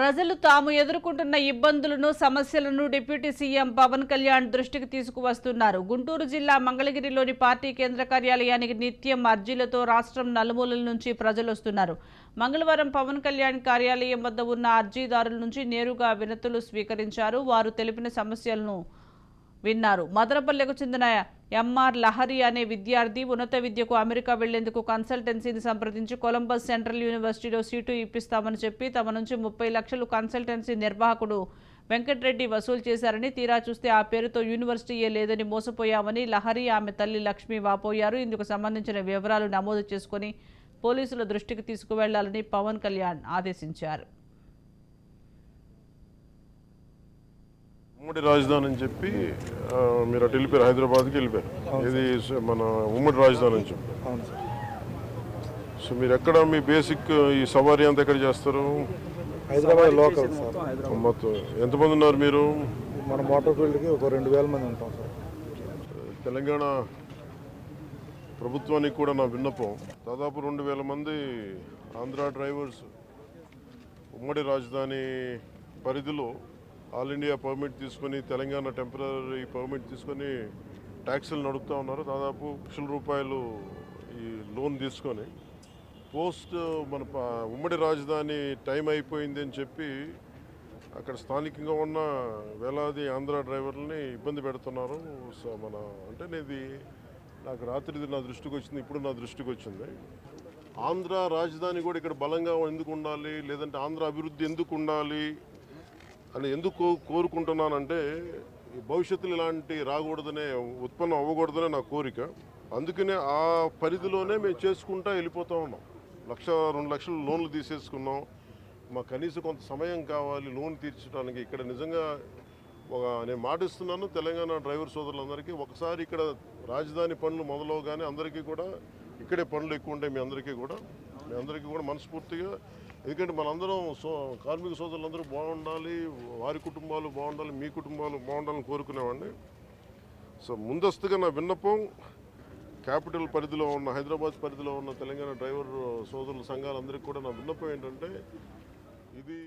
ప్రజలు తాము ఎదుర్కొంటున్న ఇబ్బందులను సమస్యలను డిప్యూటీ సీఎం పవన్ కళ్యాణ్ దృష్టికి తీసుకువస్తున్నారు. గుంటూరు జిల్లా మంగళగిరిలోని పార్టీ కేంద్ర కార్యాలయానికి నిత్యం అర్జీలతో రాష్ట్రం నలుమూలల నుంచి ప్రజలు వస్తున్నారు. మంగళవారం పవన్ కళ్యాణ్ కార్యాలయం వద్ద ఉన్న అర్జీదారుల నుంచి నేరుగా వినతులు స్వీకరించారు. వారు తెలిపిన సమస్యలను విన్నారు. మదనపల్లెకు చెందిన ఎంఆర్ లహరి అనే విద్యార్థి ఉన్నత విద్యకు అమెరికా వెళ్ళేందుకు కన్సల్టెన్సీని సంప్రదించి కొలంబస్ సెంట్రల్ యూనివర్సిటీలో సీటు ఇప్పిస్తామని చెప్పి తమ నుంచి ముప్పై లక్షలు కన్సల్టెన్సీ నిర్వాహకుడు వెంకటరెడ్డి వసూలు చేశారని తీరా చూస్తే ఆ పేరుతో యూనివర్సిటీయే లేదని మోసపోయామని లహరి ఆమె తల్లి లక్ష్మి వాపోయారు. ఇందుకు సంబంధించిన వివరాలు నమోదు చేసుకుని పోలీసుల దృష్టికి తీసుకువెళ్ళాలని పవన్ కళ్యాణ్ ఆదేశించారు. ఉమ్మడి రాజధాని అని చెప్పి మీరు అటు వెళ్ళిపోయారు హైదరాబాద్కి వెళ్ళిపోయారు. ఇది మన ఉమ్మడి రాజధాని అని చెప్పి. సో మీరు ఎక్కడ మీ బేసిక్ ఈ సవారీ అంతా ఎక్కడ చేస్తారు? Hyderabad local sir. మొత్తం ఎంతమంది ఉన్నారు మీరు? మన మోటార్ ఫీల్డ్కి ఒక రెండు వేల మంది ఉంటాం సార్. తెలంగాణ ప్రభుత్వానికి కూడా నా విన్నపం దాదాపు రెండు వేల మంది ఆంధ్ర డ్రైవర్స్ ఉమ్మడి రాజధాని పరిధిలో ఆల్ ఇండియా పర్మిట్ తీసుకొని తెలంగాణ టెంపరీ పర్మిట్ తీసుకొని ట్యాక్సీలు నడుపుతూ ఉన్నారు. దాదాపు లక్షల రూపాయలు ఈ లోన్ తీసుకొని పోస్ట్ మన ఉమ్మడి రాజధాని టైం అయిపోయింది అని చెప్పి అక్కడ స్థానికంగా ఉన్న వేలాది ఆంధ్ర డ్రైవర్లని ఇబ్బంది పెడుతున్నారు. సో మన అంటే ఇది నాకు రాత్రిది నా దృష్టికి వచ్చింది ఇప్పుడు నా దృష్టికి వచ్చింది. ఆంధ్ర రాజధాని కూడా ఇక్కడ బలంగా ఎందుకు ఉండాలి లేదంటే ఆంధ్ర అభివృద్ధి ఎందుకు ఉండాలి అని ఎందుకు కో- కోరుకుంటున్నానంటే ఈ భవిష్యత్తులో ఇలాంటి రాకూడదనే ఉత్పన్నం అవ్వకూడదనే నా కోరిక. అందుకనే ఆ పరిధిలోనే మేము చేసుకుంటా వెళ్ళిపోతూ ఉన్నాం. లక్ష రెండు లక్షలు లోన్లు తీసేసుకున్నాం. మాకు కనీసం కొంత సమయం కావాలి లోన్ తీర్చడానికి. ఇక్కడ నిజంగా ఒక నేను మాటిస్తున్నాను తెలంగాణ డ్రైవర్ సోదరులందరికీ ఒకసారి ఇక్కడ రాజధాని పనులు మొదలవగానే అందరికీ కూడా ఇక్కడే పనులు ఎక్కువ ఉంటాయి మీ అందరికీ కూడా మీ అందరికీ కూడా మనస్ఫూర్తిగా. ఎందుకంటే మనందరం సో కార్మిక సోదరులందరూ బాగుండాలి వారి కుటుంబాలు బాగుండాలి మీ కుటుంబాలు బాగుండాలని కోరుకునేవాడిని. సో ముందస్తుగా నా విన్నపం క్యాపిటల్ పరిధిలో ఉన్న హైదరాబాద్ పరిధిలో ఉన్న తెలంగాణ డ్రైవర్ సోదరుల సంఘాలందరికీ కూడా నా విన్నపం ఏంటంటే ఇది